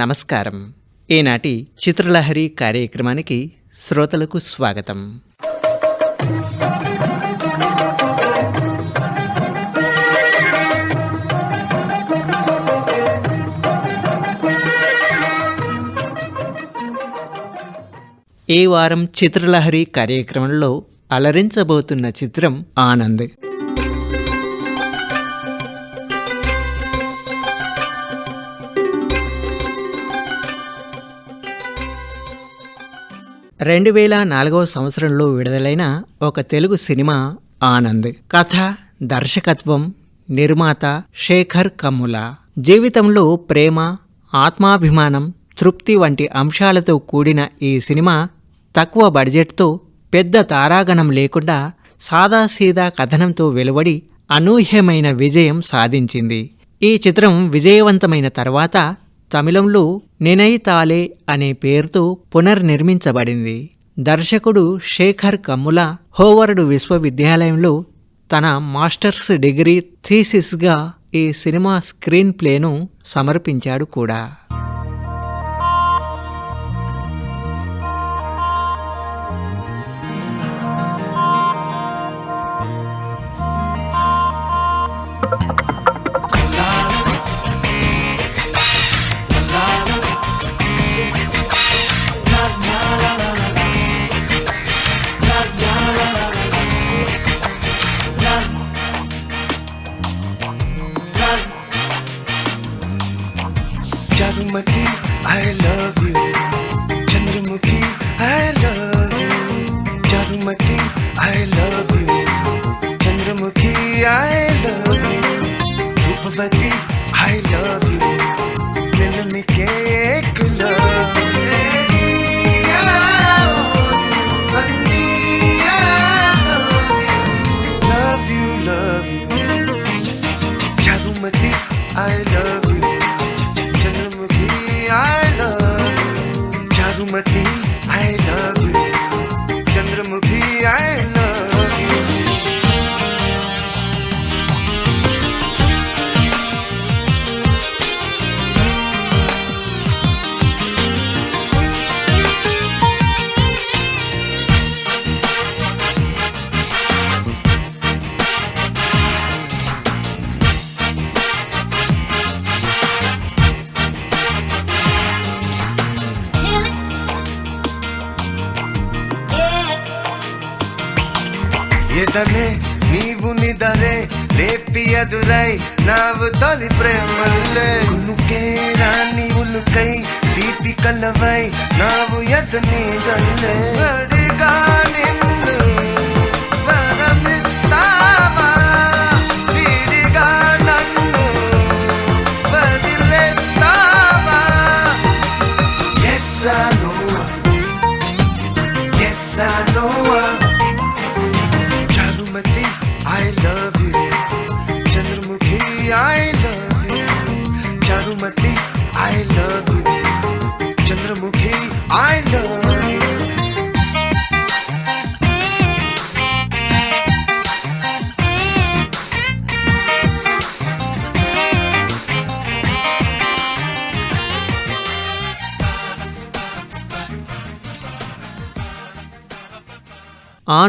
నమస్కారం. ఈనాటి చిత్రలహరి కార్యక్రమానికి శ్రోతలకు స్వాగతం. ఈ వారం చిత్రలహరి కార్యక్రమంలో అలరించబోతున్న చిత్రం ఆనంద్. రెండు వేల నాలుగవ సంవత్సరంలో విడుదలైన ఒక తెలుగు సినిమా ఆనంద్. కథ దర్శకత్వం నిర్మాత శేఖర్ కమ్ముల. జీవితంలో ప్రేమ ఆత్మాభిమానం తృప్తి వంటి అంశాలతో కూడిన ఈ సినిమా తక్కువ బడ్జెట్తో పెద్ద తారాగణం లేకుండా సాదాసీదా కథనంతో వెలువడి అనూహ్యమైన విజయం సాధించింది. ఈ చిత్రం విజయవంతమైన తర్వాత తమిళంలో నెనై తాలే అనే పేరుతో పునర్నిర్మించబడింది. దర్శకుడు శేఖర్ కమ్ముల హోవర్డ్ విశ్వవిద్యాలయంలో తన మాస్టర్స్ డిగ్రీ థీసిస్గా ఈ సినిమా స్క్రీన్ ప్లేను సమర్పించాడు కూడా.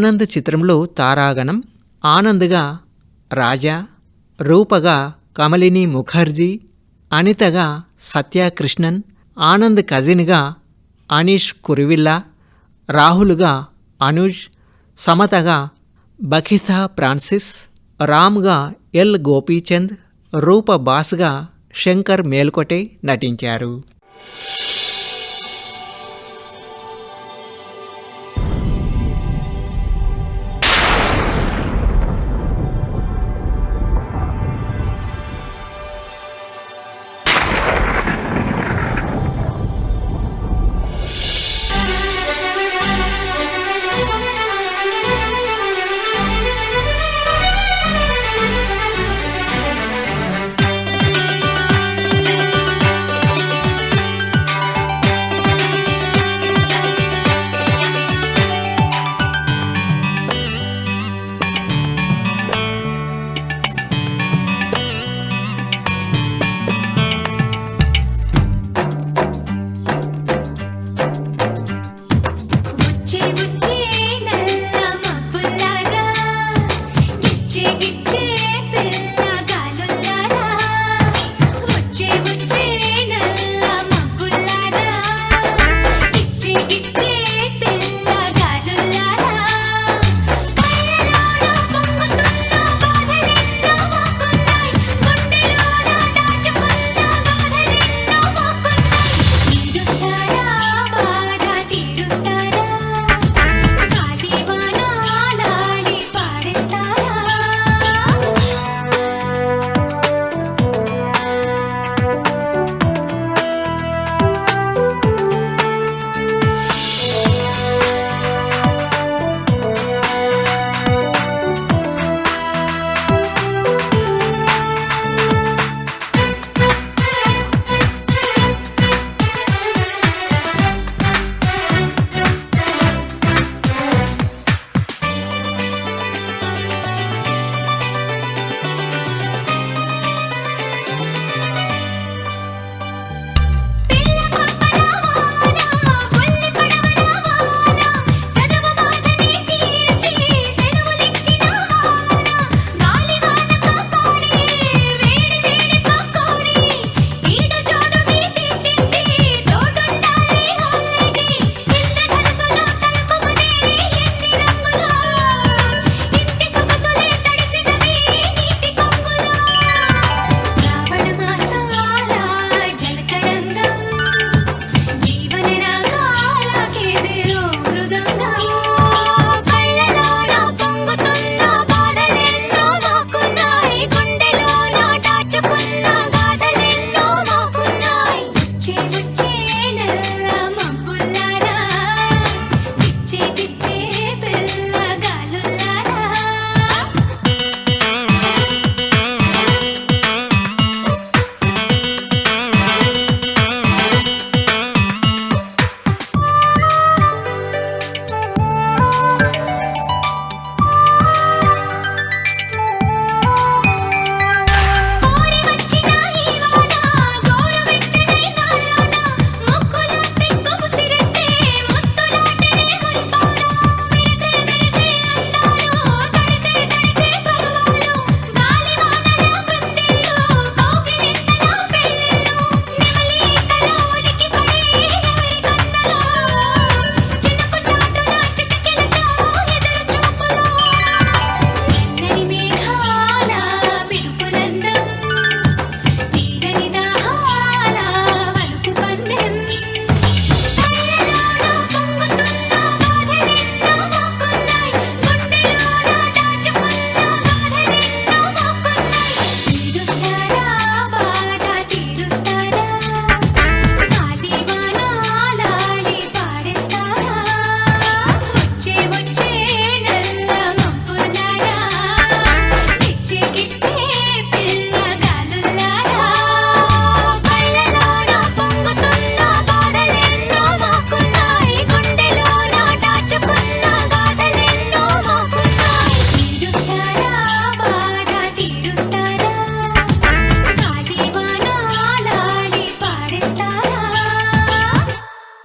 ఆనంద్ చిత్రంలో తారాగణం ఆనంద్గా రాజా రూపగా కమలిని ముఖర్జీ అనితగా సత్యకృష్ణన్ ఆనంద్ కజిన్గా అనీష్ కురివిల్లా రాహుల్గా అనుజ్ సమతగా బఖితా ఫ్రాన్సిస్ రామ్గా ఎల్ గోపీచంద్ రూప బాస్గా శంకర్ మేల్కొటే నటించారు.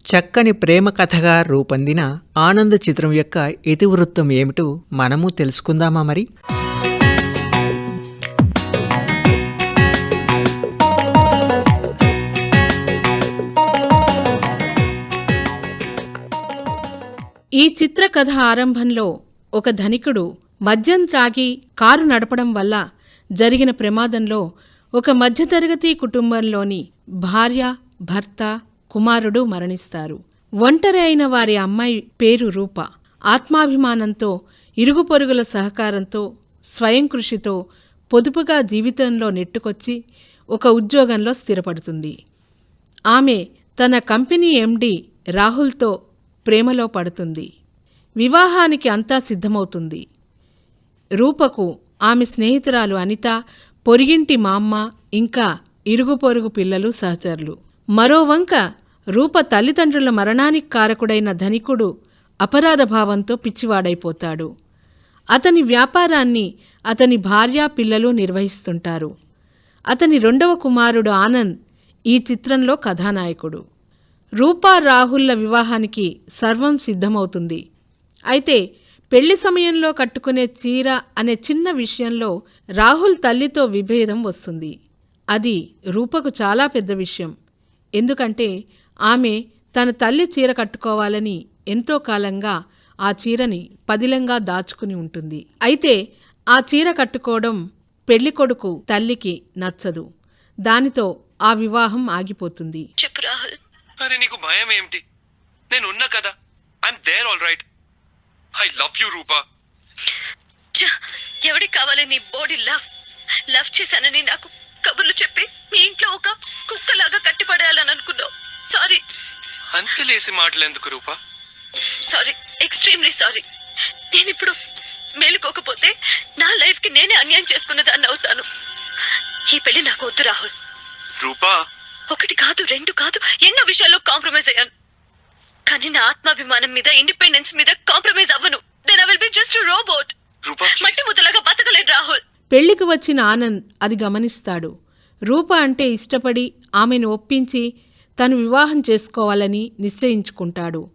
చక్కని ప్రేమ కథగా రూపొందిన ఆనంద చిత్రం యొక్క ఇతివృత్తం ఏమిటో మనము తెలుసుకుందామా మరి? ఈ చిత్రకథ ఆరంభంలో ఒక ధనికుడు మద్యం త్రాగి కారు నడపడం వల్ల జరిగిన ప్రమాదంలో ఒక మధ్యతరగతి కుటుంబంలోని భార్య భర్త కుమారుడు మరణిస్తారు. ఒంటరి అయిన వారి అమ్మాయి పేరు రూప. ఆత్మాభిమానంతో ఇరుగు పొరుగుల సహకారంతో స్వయం కృషితో పొదుపుగా జీవితంలో నెట్టుకొచ్చి ఒక ఉద్యోగంలో స్థిరపడుతుంది. ఆమె తన కంపెనీ ఎండి రాహుల్తో ప్రేమలో పడుతుంది. వివాహానికి అంతా సిద్ధమవుతుంది. రూపకు ఆమె స్నేహితురాలు అనిత పొరిగింటి మామ్మ ఇంకా ఇరుగు పొరుగు పిల్లలు సహచరులు. మరోవంక రూప తల్లిదండ్రుల మరణానికి కారకుడైన ధనికుడు అపరాధ భావంతో పిచ్చివాడైపోతాడు. అతని వ్యాపారాన్ని అతని భార్య పిల్లలు నిర్వహిస్తుంటారు. అతని రెండవ కుమారుడు ఆనంద్ ఈ చిత్రంలో కథానాయకుడు. రూపా రాహుల్ల వివాహానికి సర్వం సిద్ధమవుతుంది. అయితే పెళ్ళి సమయంలో కట్టుకునే చీర అనే చిన్న విషయంలో రాహుల్ తల్లితో విభేదం వస్తుంది. అది రూపకు చాలా పెద్ద విషయం. ఎందుకంటే ఆమె తన తల్లి చీర కట్టుకోవాలని ఎంతో కాలంగా ఆ చీరని పదిలంగా దాచుకుని ఉంటుంది. అయితే ఆ చీర కట్టుకోవడం పెళ్ళికొడుకు తల్లికి నచ్చదు. దానితో ఆ వివాహం ఆగిపోతుంది. చెప్పు రాహుల్. అరే నీకు భయం ఏమిటి? నేను ఉన్నా కదా. I'm there all right I love you Roopa. ఛ, ఎవడికి కావాలి నీ బాడీ లవ్ లవ్ చేశానని నాకు కబుర్లు చెప్పి మీ ఇంట్లో ఒక కుక్కలాగా కట్టిపడేయాలని అనుకున్నావు. సారీ. అంతలేసి మాటలెందుకు రూపా? Sorry extremely sorry. నేను ఇప్పుడు మేలుకోకపోతే నా లైఫ్కి నేనే అన్యాయం చేసుకున్న దాన్ని అవుతాను. ఈ పెళ్ళి నాకు వద్దు రాహుల్. రూపా? ఒకటి కాదు రెండు కాదు ఎన్నో విషయాల్లో కాంప్రమైజ్ అయ్యాను. కానీ నా ఆత్మాభిమానం మీద ఇండిపెండెన్స్ మీద కాంప్రమైజ్ అవ్వను. Then I will be just robot మట్టి ముద్దలాగా బతకలేను రాహుల్. పెళ్ళికి వచ్చిన ఆనంద్ అది గమనిస్తాడు. రూప అంటే ఇష్టపడి ఆమెను ఒప్పించి తను వివాహం చేసుకోవాలని నిశ్చయించుకుంటాడు.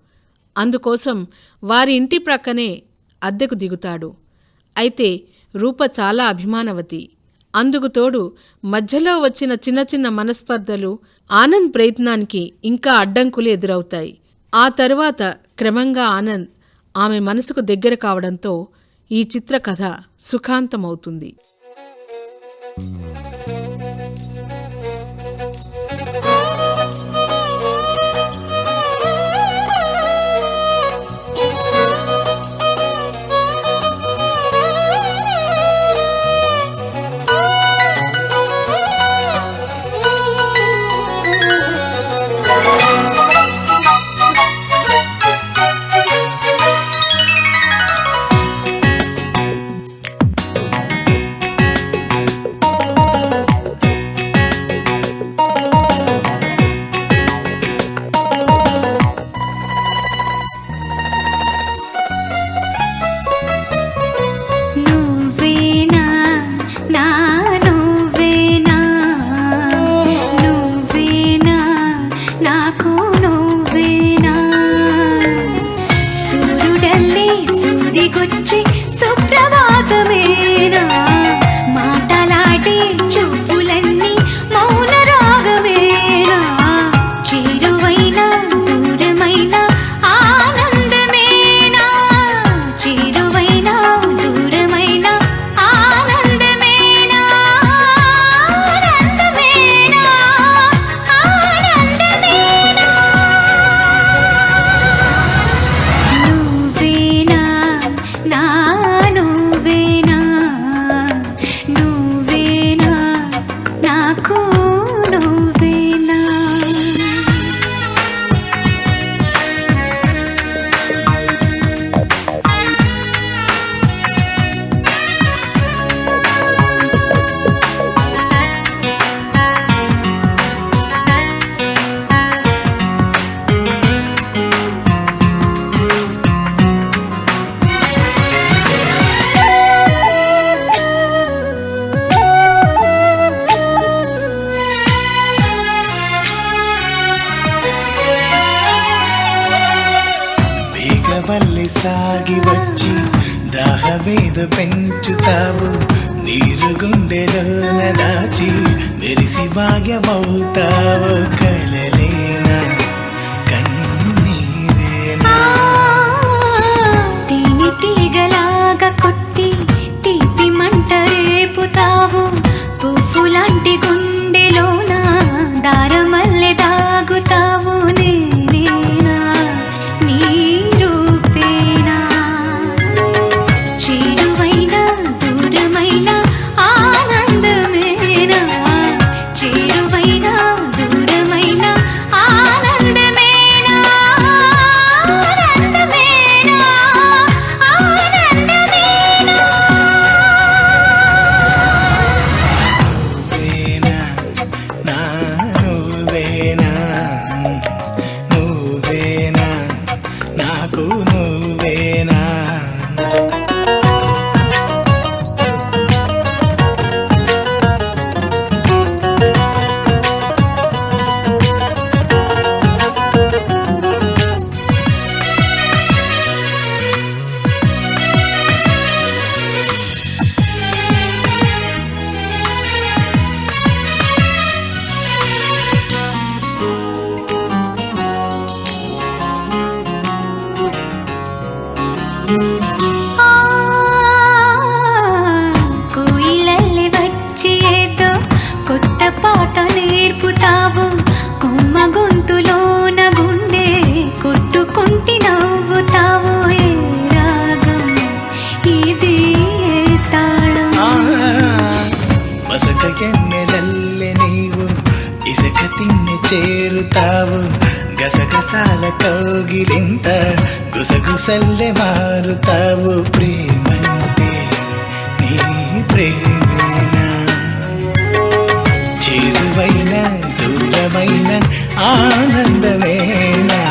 అందుకోసం వారి ఇంటి ప్రక్కనే అద్దెకు దిగుతాడు. అయితే రూప చాలా అభిమానవతి. అందుకు తోడు మధ్యలో వచ్చిన చిన్న చిన్న మనస్పర్ధలు ఆనంద్ ప్రయత్నానికి ఇంకా అడ్డంకులు ఎదురవుతాయి. ఆ తర్వాత క్రమంగా ఆనంద్ ఆమె మనసుకు దగ్గర కావడంతో ఈ చిత్ర కథ సుఖాంతమవుతుంది. నువ్వేనా వేగవల్లి సాగి వచ్చి దాహమేద పెంచుతావు. నీరు గుండెలోన దాచి మెరిసి భాగ్యమవుతావు కలలేనా కన్నీరేనా? తేనె తీగలాగా కొట్టి తీపి మంట రేపుతావు. పువ్వులాంటి గుండెలోన దారం గసగసాల కౌగిలింత గుసగుసల్లె మారుతావు ప్రేమంటే నీ ప్రేమేనా? చేరువైన దూరమైన ఆనందమేనా?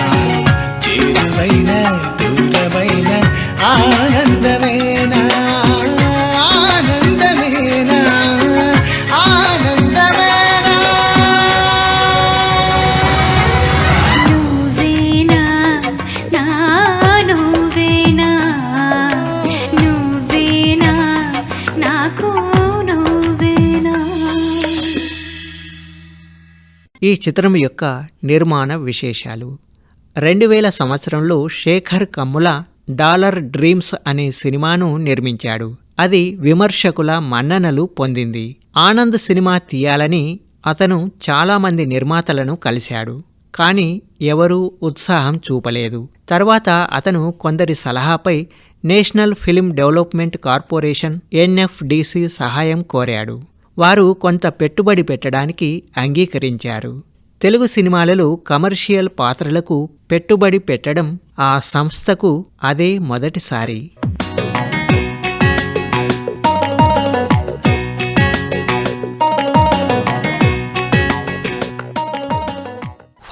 చేరువైన దూరమైన ఆనంద ఈ చిత్రం యొక్క నిర్మాణ విశేషాలు. రెండు వేల సంవత్సరంలో శేఖర్ కమ్ముల డాలర్ డ్రీమ్స్ అనే సినిమాను నిర్మించాడు. అది విమర్శకుల మన్ననలు పొందింది. ఆనంద్ సినిమా తీయాలని అతను చాలామంది నిర్మాతలను కలిశాడు. కానీ ఎవరూ ఉత్సాహం చూపలేదు. తర్వాత అతను కొందరి సలహాపై national film development corporation NFDC సహాయం కోరాడు. వారు కొంత పెట్టుబడి పెట్టడానికి అంగీకరించారు. తెలుగు సినిమాలలో కమర్షియల్ పాత్రలకు పెట్టుబడి పెట్టడం ఆ సంస్థకు అదే మొదటిసారి.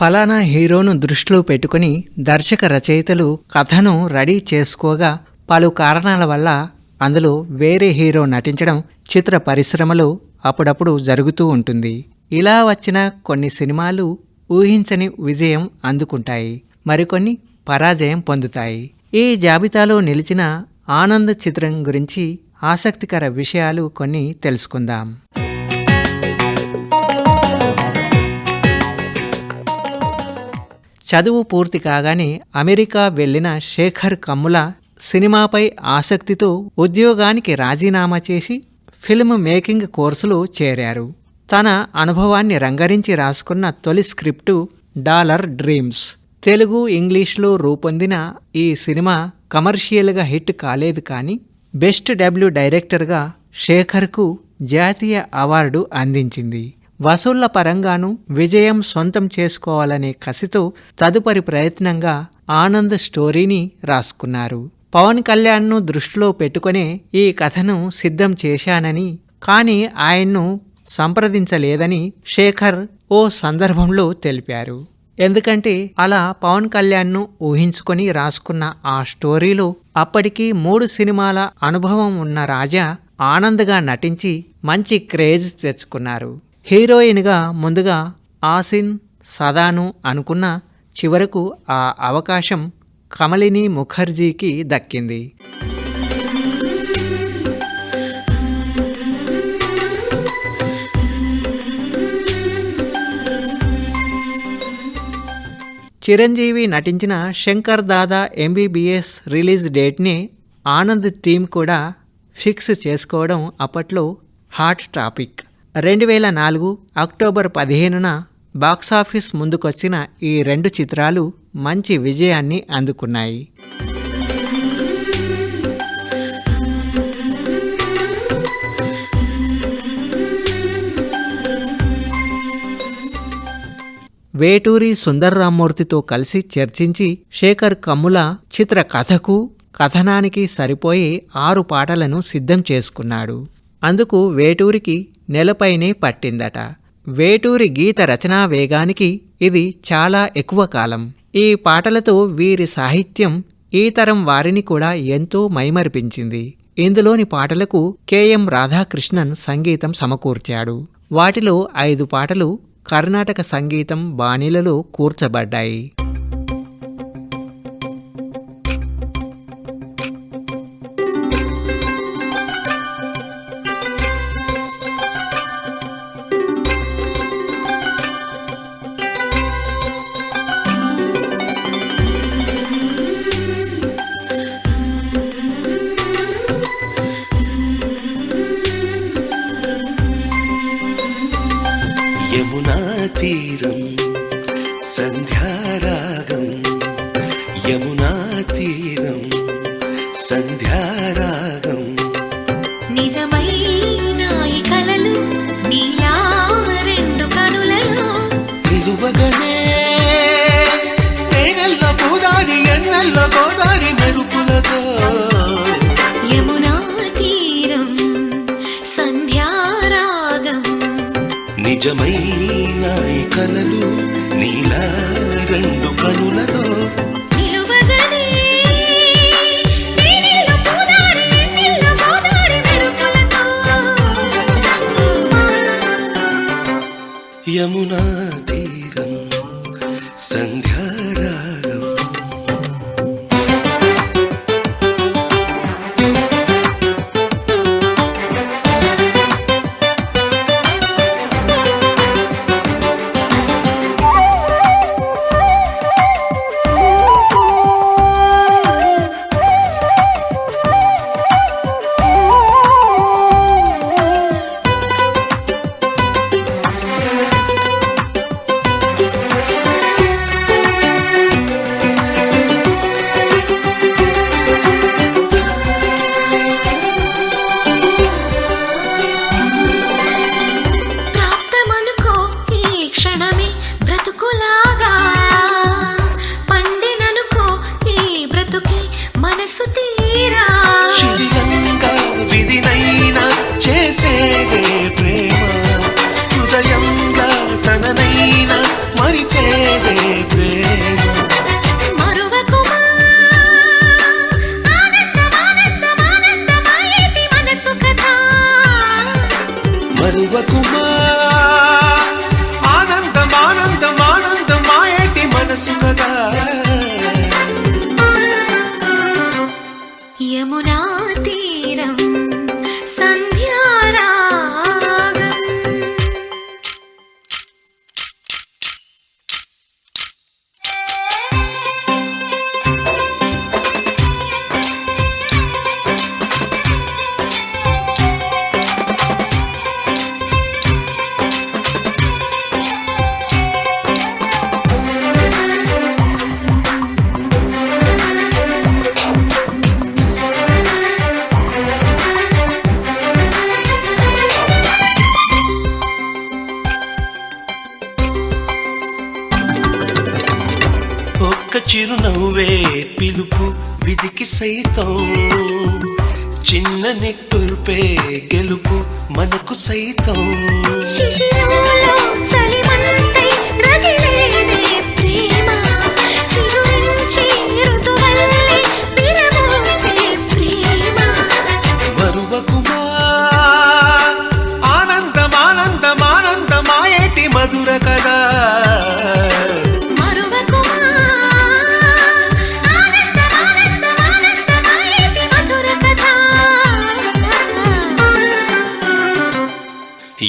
ఫలానా హీరోను దృష్టిలో పెట్టుకుని దర్శక రచయితలు కథను రెడీ చేసుకోగా పలు కారణాల వల్ల అందులో వేరే హీరో నటించడం చిత్ర పరిశ్రమలో అప్పుడప్పుడు జరుగుతూ ఉంటుంది. ఇలా వచ్చిన కొన్ని సినిమాలు ఊహించని విజయం అందుకుంటాయి. మరికొన్ని పరాజయం పొందుతాయి. ఈ జాబితాలో నిలిచిన ఆనంద్ చిత్రం గురించి ఆసక్తికర విషయాలు కొన్ని తెలుసుకుందాం. చదువు పూర్తి కాగానే అమెరికా వెళ్ళిన శేఖర్ కమ్ముల సినిమాపై ఆసక్తితో ఉద్యోగానికి రాజీనామా చేసి ఫిల్మ్ మేకింగ్ కోర్సులు చేరారు. తన అనుభవాన్ని రంగరించి రాసుకున్న తొలి స్క్రిప్టు డాలర్ డ్రీమ్స్. తెలుగు ఇంగ్లీష్లో రూపొందిన ఈ సినిమా కమర్షియల్గా హిట్ కాలేదు కానీ బెస్ట్ డబ్ల్యూ డైరెక్టర్గా శేఖర్కు జాతీయ అవార్డు అందించింది. వసూళ్ళ పరంగానూ విజయం సొంతం చేసుకోవాలనే కసితో తదుపరి ప్రయత్నంగా ఆనంద్ స్టోరీని రాసుకున్నారు. పవన్ కళ్యాణ్ను దృష్టిలో పెట్టుకునే ఈ కథను సిద్ధం చేశానని కానీ ఆయన్ను సంప్రదించలేదని శేఖర్ ఓ సందర్భంలో తెలిపారు. ఎందుకంటే అలా పవన్ కళ్యాణ్ను ఊహించుకొని రాసుకున్న ఆ స్టోరీలో అప్పటికి మూడు సినిమాల అనుభవం ఉన్న రాజా ఆనంద్గా నటించి మంచి క్రేజ్ తెచ్చుకున్నారు. హీరోయిన్గా ముందుగా ఆసిన్ సదాను అనుకున్న చివరకు ఆ అవకాశం కమలిని ముఖర్జీకి దక్కింది. చిరంజీవి నటించిన శంకర్ దాదా ఎంబీబీఎస్ రిలీజ్ డేట్ని ఆనంద్ టీం కూడా ఫిక్స్ చేసుకోవడం అప్పట్లో హాట్ టాపిక్. రెండు వేల నాలుగు అక్టోబర్ పదిహేనున బాక్సాఫీస్ ముందుకొచ్చిన ఈ రెండు చిత్రాలు మంచి విజయాన్ని అందుకున్నాయి. వేటూరి సుందర్రామ్మూర్తితో కలిసి చర్చించి శేఖర్ కమ్ముల చిత్ర కథకు కథనానికి సరిపోయే ఆరు పాటలను సిద్ధం చేసుకున్నాడు. అందుకు వేటూరికి నెలపైనే పట్టిందట. వేటూరి గీత రచనా వేగానికి ఇది చాలా ఎక్కువ కాలం. ఈ పాటలతో వీరి సాహిత్యం ఈ తరం వారిని కూడా ఎంతో మైమరిపించింది. ఇందులోని పాటలకు కెఎం రాధాకృష్ణన్ సంగీతం సమకూర్చాడు. వాటిలో ఐదు పాటలు కర్ణాటక సంగీతం బాణీలలో కూర్చబడ్డాయి. నిజమైన కలలు నీలా రెండు కనులలో. యమునా తీరం సంధ్యారాగం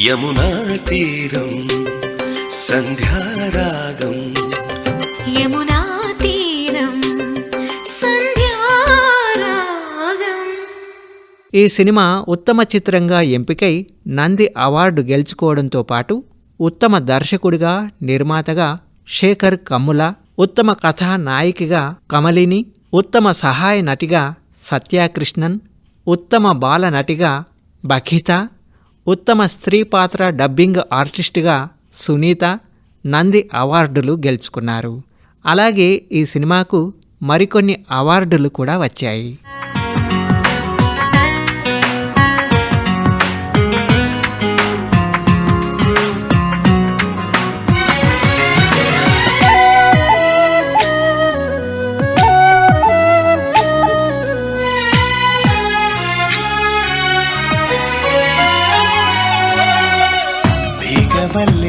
యమునా తీరం సంధ్యారాగం. యమునా తీరం సంధ్యారాగం. ఈ సినిమా ఉత్తమ చిత్రంగా ఎంపికై నంది అవార్డు గెలుచుకోవడంతో పాటు ఉత్తమ దర్శకుడిగా నిర్మాతగా శేఖర్ కమ్ముల ఉత్తమ కథానాయికగా కమలిని ఉత్తమ సహాయ నటిగా సత్యాకృష్ణన్ ఉత్తమ బాల నటిగా బఖిత ఉత్తమ స్త్రీ పాత్ర డబ్బింగ్ ఆర్టిస్టుగా సునీత నంది అవార్డులు గెలుచుకున్నారు. అలాగే ఈ సినిమాకు మరికొన్ని అవార్డులు కూడా వచ్చాయి.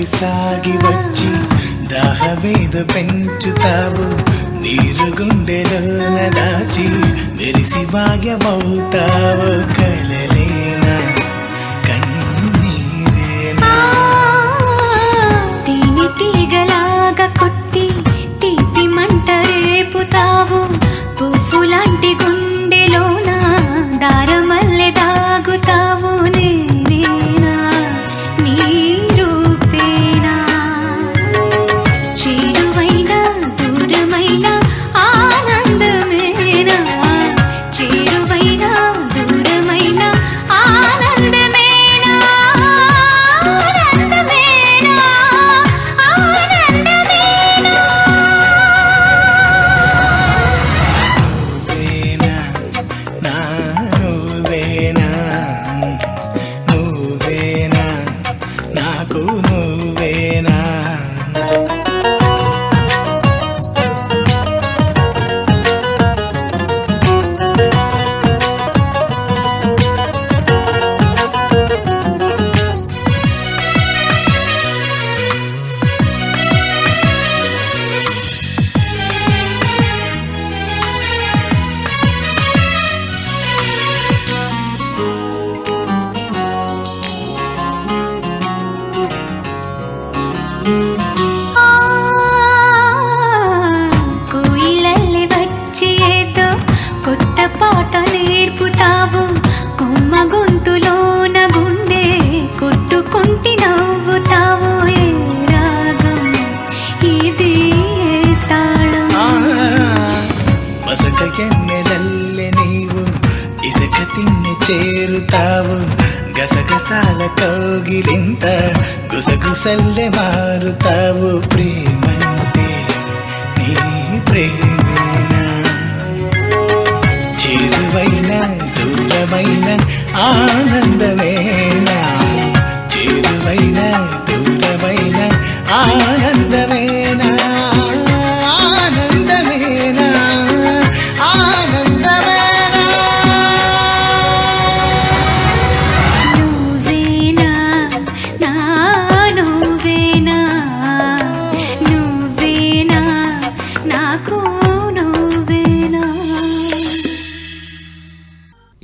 సాగి వచ్చి దాహమేద పెంచుతావు. నీరు గుండెలోన దాచి మెరిసి భాగ్యమవుతావు కలలేనా కన్నీరేనా? తేనె తీగలాగా కొట్టి తీపి మంట రేపుతావు. పువ్వులాంటి గుండెలోన దారమల్లె దాగుతావు. గసగసాల కౌగిలింత గుసగుసల్లె మారుతావు ప్రేమంటే నీ ప్రేమేనా? చేరువైన దూరమైన ఆనందమేనా? చేరువైన దూరమైన ఆనందమేనా